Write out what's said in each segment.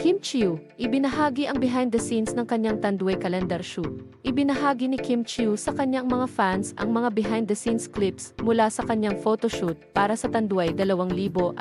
Kim Chiu, ibinahagi ang behind the scenes ng kanyang Tanduay calendar shoot. Ibinahagi ni Kim Chiu sa kanyang mga fans ang mga behind the scenes clips mula sa kanyang photoshoot para sa Tanduay 2025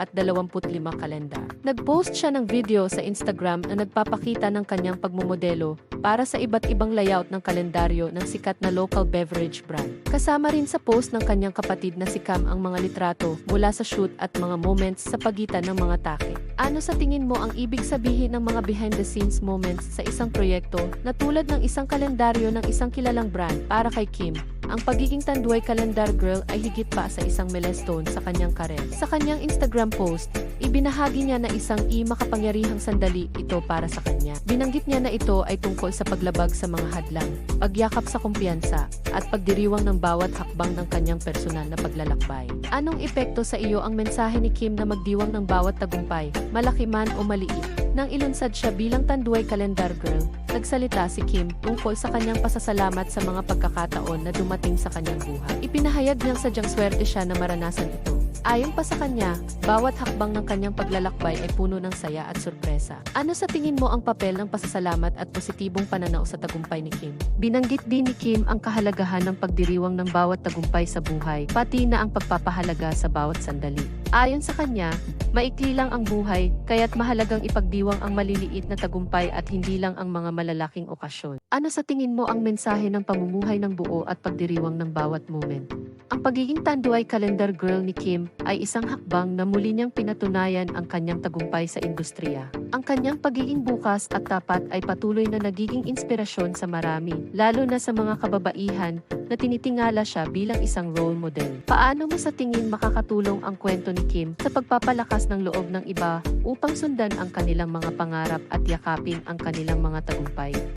kalendar. Nag-post siya ng video sa Instagram na nagpapakita ng kanyang pagmumodelo para sa iba't ibang layout ng kalendaryo ng sikat na local beverage brand. Kasama rin sa post ng kanyang kapatid na si Cam ang mga litrato mula sa shoot at mga moments sa pagitan ng mga take. Ano sa tingin mo ang ibig sabihin ng mga behind the scenes moments sa isang proyekto na tulad ng isang kalendaryo ng isang kilalang brand para kay Kim? Ang pagiging Tanduay Calendar Girl ay higit pa sa isang milestone sa kanyang karer. Sa kanyang Instagram post, ibinahagi niya na isang i-makapangyarihang sandali ito para sa kanya. Binanggit niya na ito ay tungkol sa paglabag sa mga hadlang, pagyakap sa kumpiyansa, at pagdiriwang ng bawat hakbang ng kanyang personal na paglalakbay. Anong epekto sa iyo ang mensahe ni Kim na magdiwang ng bawat tagumpay, malaki man o maliit? Nang ilunsad siya bilang Tanduay Calendar Girl, nagsalita si Kim tungkol sa kanyang pasasalamat sa mga pagkakataon na dumating sa kanyang buhay. Ipinahayag niyang sadyang swerte siya na maranasan ito. Ayon pa sa kanya, bawat hakbang ng kanyang paglalakbay ay puno ng saya at sorpresa. Ano sa tingin mo ang papel ng pasasalamat at positibong pananaw sa tagumpay ni Kim? Binanggit din ni Kim ang kahalagahan ng pagdiriwang ng bawat tagumpay sa buhay, pati na ang pagpapahalaga sa bawat sandali. Ayon sa kanya, maikli lang ang buhay, kaya't mahalagang ipagdiwang ang maliliit na tagumpay at hindi lang ang mga malalaking okasyon. Ano sa tingin mo ang mensahe ng pamumuhay ng buo at pagdiriwang ng bawat moment? Ang pagiging Tanduay Calendar Girl ni Kim ay isang hakbang na muli niyang pinatunayan ang kanyang tagumpay sa industriya. Ang kanyang pagiging bukas at tapat ay patuloy na nagiging inspirasyon sa marami, lalo na sa mga kababaihan na tinitingala siya bilang isang role model. Paano mo sa tingin makakatulong ang kwento ni Kim sa pagpapalakas ng loob ng iba upang sundan ang kanilang mga pangarap at yakapin ang kanilang mga tagumpay?